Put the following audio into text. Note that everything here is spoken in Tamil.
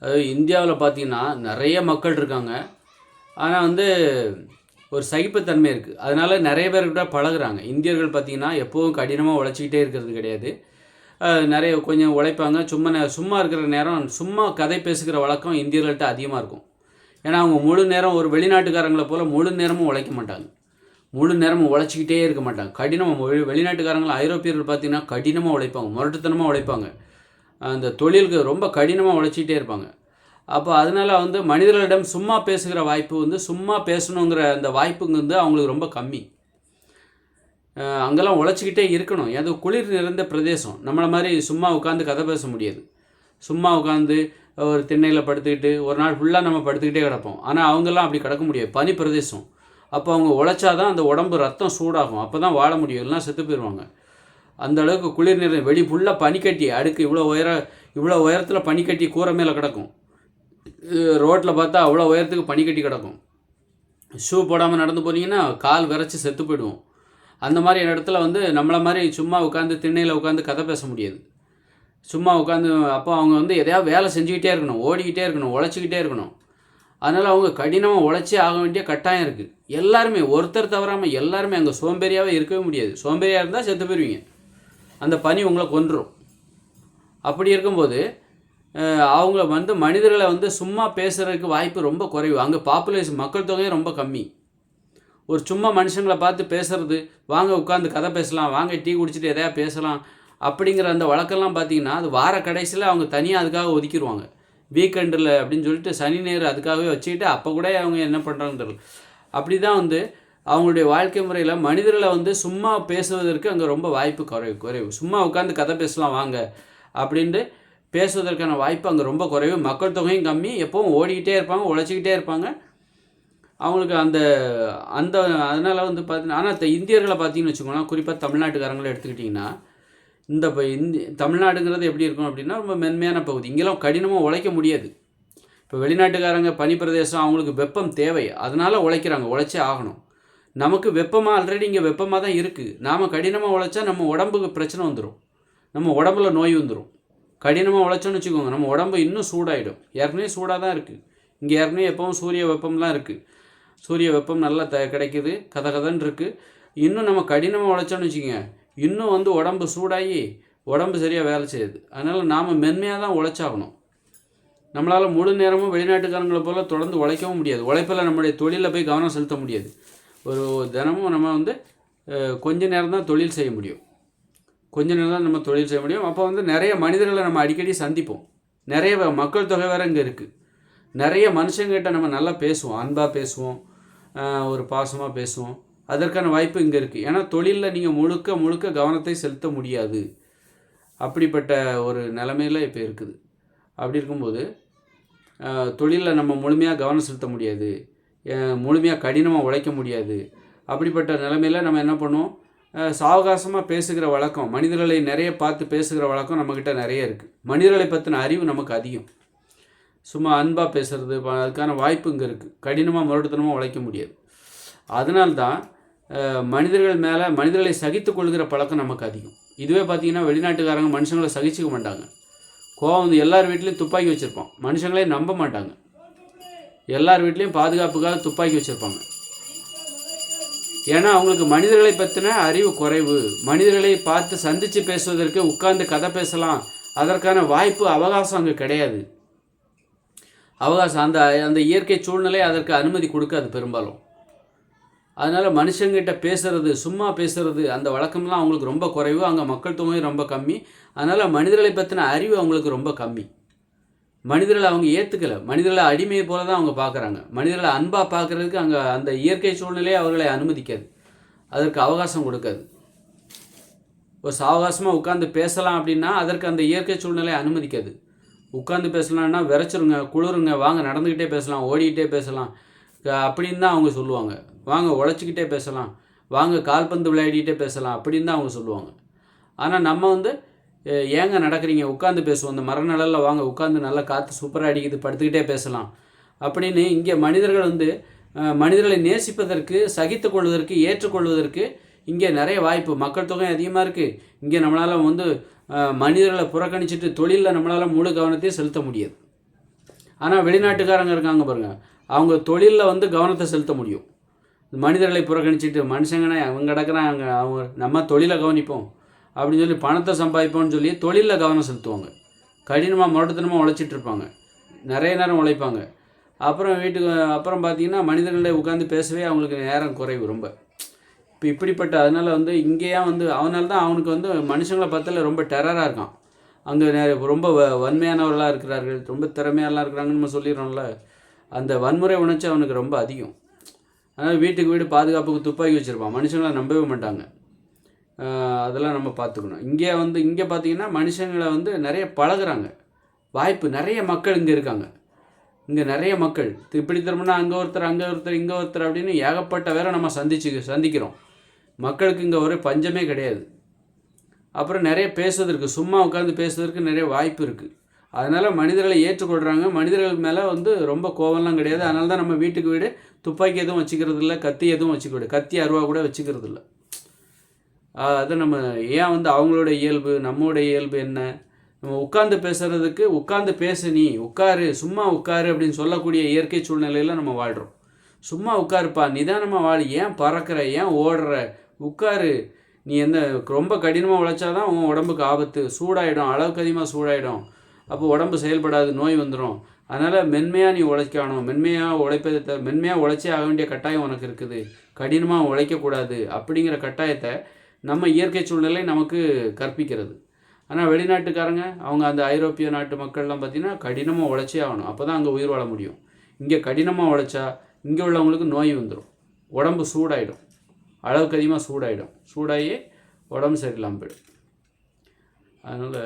அதாவது இந்தியாவில் பார்த்தீங்கன்னா நிறைய மக்கள் இருக்காங்க. ஆனால் வந்து ஒரு சகிப்புத்தன்மை இருக்குது அதனால் நிறைய பேர்கிட்ட பழகுறாங்க. இந்தியர்கள் பார்த்திங்கன்னா எப்போவும் கடினமாக உழைச்சிக்கிட்டே இருக்கிறது கிடையாது. நிறைய கொஞ்சம் உழைப்பாங்க. சும்மா நே- சும்மா இருக்கிற நேரம் சும்மா கதை பேசுகிற வழக்கம் இந்தியர்கள்ட்ட அதிகமாக இருக்கும். ஏன்னா அவங்க முழு நேரம் ஒரு வெளிநாட்டுக்காரங்களை போல் முழு நேரமும் உழைக்க மாட்டாங்க. முழு நேரமும் உழைச்சிக்கிட்டே இருக்க மாட்டாங்க. கடினமாக வெளிநாட்டுக்காரங்களும் ஐரோப்பியர்கள் பார்த்தீங்கன்னா கடினமாக உழைப்பாங்க. முரட்டுத்தனமாக உழைப்பாங்க. அந்த தொழிலுக்கு ரொம்ப கடினமாக உழைச்சிக்கிட்டே இருப்பாங்க. அப்போ அதனால வந்து மனிதர்களிடம் சும்மா பேசுகிற வாய்ப்பு வந்து சும்மா பேசணுங்கிற அந்த வாய்ப்புங்க வந்து அவங்களுக்கு ரொம்ப கம்மி. அங்கெல்லாம் உழைச்சிக்கிட்டே இருக்கணும். அது குளிர் நிறைந்த பிரதேசம். நம்மளை மாதிரி சும்மா உட்காந்து கதை பேச முடியாது. சும்மா உட்காந்து ஒரு திண்ணையில் படுத்துக்கிட்டு ஒரு நாள் ஃபுல்லாக நம்ம படுத்துக்கிட்டே கிடப்போம். ஆனால் அவங்கெல்லாம் அப்படி கிடக்க முடியாது. பனி பிரதேசம். அப்போ அவங்க உழைச்சாதான் அந்த உடம்பு ரத்தம் சூடாகும். அப்போ தான் வாழ முடியும். இல்லைனா செத்து போயிடுவாங்க அந்த அளவுக்கு குளிர் நிறை வெளி ஃபுல்லாக பனிக்கட்டி அடுக்கு இவ்வளோ உயர இவ்வளோ உயரத்தில் பனிக்கட்டி கூரை மேலே கிடக்கும். ரோட்டில் பார்த்தா அவ்வளோ உயரத்துக்கு பனிக்கட்டி கிடக்கும். ஷூ போடாமல் நடந்து போனீங்கன்னா கால் விரைச்சி செத்து போயிடுவோம். அந்த மாதிரி இடத்துல வந்து நம்மளை மாதிரி சும்மா உட்காந்து திண்ணையில் உட்காந்து கதை பேச முடியாது. சும்மா உட்காந்து அப்போ அவங்க வந்து எதையாவது வேலை செஞ்சுக்கிட்டே இருக்கணும் ஓடிக்கிட்டே இருக்கணும் உழைச்சிக்கிட்டே இருக்கணும். அதனால் அவங்க கடினமாக உழைச்சே ஆக வேண்டிய கட்டாயம் இருக்குது எல்லாருமே ஒருத்தர் தவறாமல் எல்லாருமே அங்கே சோம்பேறியாகவே இருக்கவே முடியாது. சோம்பேறியாக இருந்தால் செத்து போயிடுவீங்க அந்த பனி உங்களை கொன்றும். அப்படி இருக்கும்போது அவங்க வந்து மனிதர்களை வந்து சும்மா பேசுகிறதுக்கு வாய்ப்பு ரொம்ப குறைவு. அங்கே பாப்புலேஷன் மக்கள் தொகையும் ரொம்ப கம்மி. ஒரு சும்மா மனுஷங்களை பார்த்து பேசுறது வாங்க உட்காந்து கதை பேசலாம் வாங்க டீ குடிச்சிட்டு எதையா பேசலாம் அப்படிங்கிற அந்த வழக்கெல்லாம் பார்த்தீங்கன்னா அது வார கடைசியில் அவங்க தனியாக அதுக்காக ஒதுக்கிடுவாங்க வீக்கெண்டில் அப்படின்னு சொல்லிட்டு சனி ஞாயிறு அதுக்காகவே வச்சுக்கிட்டு அப்போ கூட அவங்க என்ன பண்ணுறாங்கன்னு தெரியல. அப்படி தான் வந்து அவங்களுடைய வாழ்க்கை முறையில் மனிதர்களை வந்து சும்மா பேசுவதற்கு அங்கே ரொம்ப வாய்ப்பு குறைவு குறைவு. சும்மா உட்காந்து கதை பேசலாம் வாங்க. அப்படின்ட்டு பேசுவதற்கான வாய்ப்பு அங்கே ரொம்ப குறைவு. மக்கள் தொகையும் கம்மி. எப்பவும் ஓடிக்கிட்டே இருப்பாங்க உழைச்சிக்கிட்டே இருப்பாங்க. அவங்களுக்கு அந்த அந்த அதனால் வந்து பார்த்தீங்கன்னா ஆனால் இந்த இந்தியர்களை பார்த்தீங்கன்னு வச்சுக்கோங்களேன் குறிப்பாக தமிழ்நாட்டுக்காரங்களை எடுத்துக்கிட்டிங்கன்னா இந்த இப்போ இந்தி தமிழ்நாடுங்கிறது எப்படி இருக்கும் அப்படின்னா ரொம்ப மென்மையான பகுதி. இங்கெல்லாம் கடினமாக உழைக்க முடியாது. இப்போ வெளிநாட்டுக்காரங்க பனி பிரதேசம் அவங்களுக்கு வெப்பம் தேவை. அதனால் உழைக்கிறாங்க. உழைச்சே ஆகணும். நமக்கு வெப்பமாக ஆல்ரெடி இங்கே வெப்பமாக தான் இருக்குது நாம் கடினமாக உழைச்சா நம்ம உடம்புக்கு பிரச்சனை வந்துடும் நம்ம உடம்புல நோய் வந்துடும் கடினமாக உழைச்சோன்னு வச்சுக்கோங்க நம்ம உடம்பு இன்னும் சூடாயிடும். ஏற்கனவே சூடாக தான் இருக்குது இங்கே ஏற்கனவே எப்பவும் சூரிய வெப்பம்லாம் இருக்குது சூரிய வெப்பம் நல்லா த கிடைக்குது கத கதன்னு இருக்குது இன்னும் நம்ம கடினமாக உழைச்சோன்னு வச்சுக்கோங்க இன்னும் வந்து உடம்பு சூடாகி உடம்பு சரியாக வேலை செய்யுது. அதனால் நாம் மென்மையாக தான் உழைச்சாகணும். நம்மளால் முழு நேரமும் வெளிநாட்டுக்காரங்களை போல் தொடர்ந்து உழைக்கவும் முடியாது. உழைப்பில் நம்மளுடைய தொழிலில் போய் கவனம் செலுத்த முடியாது. ஒரு தினமும் நம்ம வந்து கொஞ்ச நேரம் தான் தொழில் செய்ய முடியும். கொஞ்ச நேரம் தான் நம்ம தொழில் செய்ய முடியும். அப்போ வந்து நிறைய மனிதர்களை நம்ம அடிக்கடி சந்திப்போம். நிறைய மக்கள் தொகை வேறு இங்கே இருக்குது நிறைய மனுஷங்கிட்ட நம்ம நல்லா பேசுவோம். அன்பாக பேசுவோம். ஒரு பாசமாக பேசுவோம். அதற்கான வாய்ப்பு இங்கே இருக்குது ஏன்னா தொழிலில் நீங்கள் முழுக்க முழுக்க கவனத்தை செலுத்த முடியாது. அப்படிப்பட்ட ஒரு நிலமையில இப்போ இருக்குது. அப்படி இருக்கும்போது தொழிலில் நம்ம முழுமையாக கவனம் செலுத்த முடியாது. முழுமையாக கடினமாக உழைக்க முடியாது. அப்படிப்பட்ட நிலைமையில் நம்ம என்ன பண்ணுவோம்? சாவகாசமாக பேசுகிற வழக்கம் மனிதர்களை நிறைய பார்த்து பேசுகிற வழக்கம் நம்மக்கிட்ட நிறைய இருக்குது மனிதர்களை பற்றின அறிவு நமக்கு அதிகம். சும்மா அன்பாக பேசுகிறது அதுக்கான வாய்ப்பு இங்கே இருக்குது கடினமாக முரட்டுத்தனமாக உழைக்க முடியாது. அதனால்தான் மனிதர்கள் மேலே மனிதர்களை சகித்து கொள்கிற பழக்கம் நமக்கு அதிகம். இதுவே பார்த்தீங்கன்னா வெளிநாட்டுக்காரங்க மனுஷங்களை சகிச்சுக்க மாட்டாங்க. கோவம் வந்து எல்லார் வீட்லேயும் துப்பாக்கி வச்சுருப்பான். மனுஷங்களே நம்ப மாட்டாங்க. எல்லார் வீட்லேயும் பாதுகாப்புக்காக துப்பாக்கி வச்சுருப்பாங்க. ஏன்னா அவங்களுக்கு மனிதர்களை பற்றின அறிவு குறைவு. மனிதர்களை பார்த்து சந்தித்து பேசுவதற்கு உட்கார்ந்து கதை பேசலாம். அதற்கான வாய்ப்பு அவகாசம் அங்கே கிடையாது. அவகாசம் அந்த அந்த இயற்கை சூழ்நிலை அதற்கு அனுமதி கொடுக்காது பெரும்பாலும். அதனால் மனுஷங்கிட்ட பேசுறது சும்மா பேசுறது அந்த வழக்கம்லாம் அவங்களுக்கு ரொம்ப குறைவு. அங்கே மக்கள் தொகையும் ரொம்ப கம்மி. அதனால் மனிதர்களை பற்றின அறிவு அவங்களுக்கு ரொம்ப கம்மி. மனிதர்களை அவங்க ஏற்றுக்கலை மனிதர்களை அடிமையை போல தான் அவங்க பார்க்குறாங்க மனிதர்களை அன்பாக பார்க்குறதுக்கு அங்கே அந்த இயற்கை சூழ்நிலையே அவர்களை அனுமதிக்காது. அதற்கு அவகாசம் கொடுக்காது. ஒரு சாவகாசமாக உட்காந்து பேசலாம் அப்படின்னா அதற்கு அந்த இயற்கை சூழ்நிலை அனுமதிக்காது. உட்காந்து பேசலாம்னா விரைச்சிருங்க குளிருங்க வாங்க நடந்துக்கிட்டே பேசலாம் ஓடிக்கிட்டே பேசலாம். அப்படின்னு தான் அவங்க சொல்லுவாங்க. வாங்க உழைச்சிக்கிட்டே பேசலாம். வாங்க கால்பந்து விளையாடிக்கிட்டே பேசலாம் அப்படின்னு தான் அவங்க சொல்லுவாங்க. ஆனால் நம்ம வந்து ஏங்க நடக்கிறீங்க? உட்காந்து பேசுவோம். அந்த மரநிழலில் வாங்க உட்காந்து நல்லா காற்று சூப்பராக அடிக்குது படுத்துக்கிட்டே பேசலாம். அப்படின்னு இங்கே மனிதர்கள் வந்து மனிதர்களை நேசிப்பதற்கு சகித்துக் கொள்வதற்கு ஏற்றுக்கொள்வதற்கு இங்கே நிறைய வாய்ப்பு. மக்கள் தொகை அதிகமாக இருக்குது இங்கே நம்மளால் வந்து மனிதர்களை புறக்கணிச்சிட்டு தொழிலில் நம்மளால் முழு கவனத்தையும் செலுத்த முடியாது. ஆனால் வெளிநாட்டுக்காரங்க இருக்காங்க பாருங்கள் அவங்க தொழிலில் வந்து கவனத்தை செலுத்த முடியும். மனிதர்களை புறக்கணிச்சிட்டு மனுஷங்கன்னா அவங்க கிடக்கிறாங்க அவங்க நம்ம தொழிலை கவனிப்போம். அப்படின்னு சொல்லி பணத்தை சம்பாதிப்போம்னு சொல்லி தொழிலில் கவனம் செலுத்துவாங்க. கடினமாக முரட்டுத்தனமாக உழைச்சிட்டு இருப்பாங்க. நிறைய நேரம் உழைப்பாங்க. அப்புறம் வீட்டுக்கு அப்புறம் பார்த்திங்கன்னா மனிதர்களை உட்காந்து பேசவே அவங்களுக்கு நேரம் குறைவு ரொம்ப. இப்போ இப்படிப்பட்ட அதனால் வந்து இங்கேயா வந்து அவனால தான் அவனுக்கு வந்து மனுஷங்களை பார்த்தால ரொம்ப டெரராக இருக்கான். அங்கே நிறைய ரொம்ப வ வன்மையானவர்களாக இருக்கிறார்கள் ரொம்ப திறமையாலாம் இருக்கிறாங்கன்னு நம்ம சொல்லிடுறோம்ல. அந்த வன்முறை உணர்ச்சி அவனுக்கு ரொம்ப அதிகம். அதனால் வீட்டுக்கு வீடு பாதுகாப்புக்கு துப்பாக்கி வச்சுருப்பான். மனுஷங்களை நம்பவே மாட்டாங்க. அதெல்லாம் நம்ம பார்த்துக்கணும். இங்கே வந்து இங்கே பார்த்தீங்கன்னா மனுஷங்களை வந்து நிறைய பழகுறாங்க. வாய்ப்பு நிறைய மக்கள் இங்கே இருக்காங்க. இங்கே நிறைய மக்கள். இப்படி திரும்பினா அங்கே ஒருத்தர் அங்கே ஒருத்தர் இங்கே ஒருத்தர் அப்படின்னு ஏகப்பட்ட வேற நம்ம சந்திச்சு சந்திக்கிறோம். மக்களுக்கு இங்கே ஒரு பஞ்சமே கிடையாது. அப்புறம் நிறைய பேசுவதற்கு சும்மா உட்காந்து பேசுவதற்கு நிறைய வாய்ப்பு இருக்குது அதனால் மனிதர்களை ஏற்றுக்கொள்கிறாங்க மனிதர்கள் மேலே வந்து ரொம்ப கோவம்லாம் கிடையாது. அதனால தான் நம்ம வீட்டுக்கு வீடு துப்பாக்கி எதுவும் வச்சுக்கிறது இல்லை கத்தி எதுவும் வச்சுக்கூட கத்தி அருவா கூட வச்சுக்கிறது இல்லை அதை நம்ம ஏன் வந்து அவங்களோட இயல்பு நம்மளோட இயல்பு என்ன? நம்ம உட்காந்து பேசுகிறதுக்கு உட்காந்து பேசு நீ உட்காரு சும்மா உட்காரு அப்படின்னு சொல்லக்கூடிய இயற்கை சூழ்நிலையில் நம்ம வாழ்கிறோம் சும்மா உட்காருப்பா நிதானமாக வாழ ஏன் பறக்கிற ஏன் ஓடுற? உட்காரு. நீ எந்த ரொம்ப கடினமாக உழைச்சாதான் உன் உடம்புக்கு ஆபத்து சூடாயிடும் அளவுக்கு அதிகமாக சூடாயிடும். அப்போ உடம்பு செயல்படாது நோய் வந்துடும் அதனால் மென்மையாக நீ உழைக்கணும். மென்மையாக உழைப்பதை த மென்மையாக உழைச்சே ஆக வேண்டிய கட்டாயம் உனக்கு இருக்குது. கடினமாக உழைக்கக்கூடாது அப்படிங்கிற கட்டாயத்தை நம்ம இயற்கை சூழ்நிலை நமக்கு கற்பிக்கிறது. ஆனால் வெளிநாட்டுக்காரங்க அவங்க அந்த ஐரோப்பிய நாட்டு மக்கள்லாம் பார்த்திங்கன்னா கடினமாக உழைச்சே ஆகணும். அப்போ தான் அங்கே உயிர் வாழ முடியும். இங்கே கடினமாக உழைச்சா இங்கே உள்ளவங்களுக்கு நோய் வந்துடும் உடம்பு சூடாயிடும். அளவுக்கு அதிகமாக சூடாயிடும். சூடாகி உடம்பு சரியில்லாமல் போயிடும். அதனால்